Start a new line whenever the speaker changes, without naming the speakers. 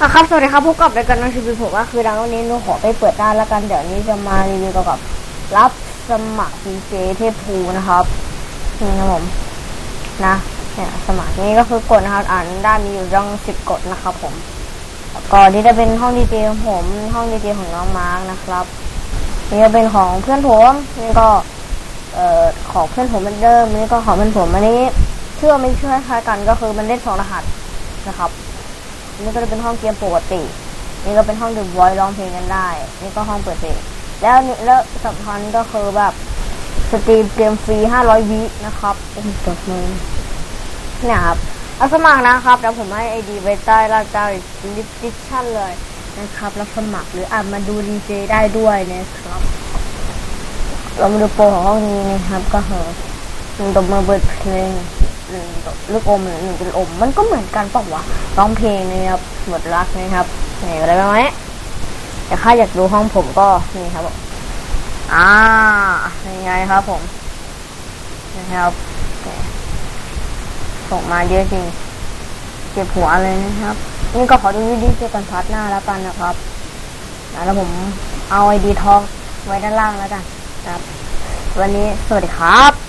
อะครับสวัสดีครับพบกับรายการน้องชีวิตผมก็คือดังวันนี้หนูขอไปเปิดด้านแล้วกันเดี๋ยวนี้จะมารีวิวเกี่ยวกับ รับสมัคร DJ เจเทพภูนะครับนี่นะผมนะเนี่ยสมัครนี้ก็คือกดนะครับ อ่านได้มีอยู่ร่องสิบกดนะครับผมแล้วก็นี่จะเป็นห้องดีเจของผม ห้องดีเจของน้องมาร์กนะครับนี่จะเป็นของเพื่อนผมนี่ก็เอ่อของเพื่อนผมเหมือนเดิมนี่ก็ของเพื่อนผมอันนี้เชื่อไม่เชื่อคล้ายกันก็คือมันเล่นสองรหัสนะครับ นี่ก็จะเป็นห้องเกมปกติ นี่ก็เป็นห้องดื่มไวร้องเพลงกันได้ นี่ก็ห้องเปิดเพลงแล้วนี่แล้วสำคัญก็คือแบบสตรีมเกมฟรี500วินะครับโอ้โหตบมือเนี่ยครับเอาสมัครนะครับแล้วผมให้ไอดีไว้ใต้ล่างใต้ดิสคริชั่นเลยนะครับแล้วสมัครหรืออาจมาดูดีเจได้ด้วยนะครับ เรามาดูโปรของห้องนี้นะครับ ก็คือหนึ่งตบมือเปิดเพลง ลูกอมหรือหนึ่งเป็นอม มันก็เหมือนกันปล่าวะร้องเพลงนะครับหมดรักนะครับนี่อะไรบ้างไหมแต่ถ้าอยากดูห้องผมก็นี่ครับอ่ายังไงครับ ผมนะครับส่งมาเยอะจริงเจ็บหัวเลยนะครับ นี่ก็ขอดูวิดีโอเจอกันพาร์ทหน้าแล้วกันนะครับแล้วผมเอาไอดีทองไว้ด้านล่างแล้วกันครับ วันนี้สวัสดีครับ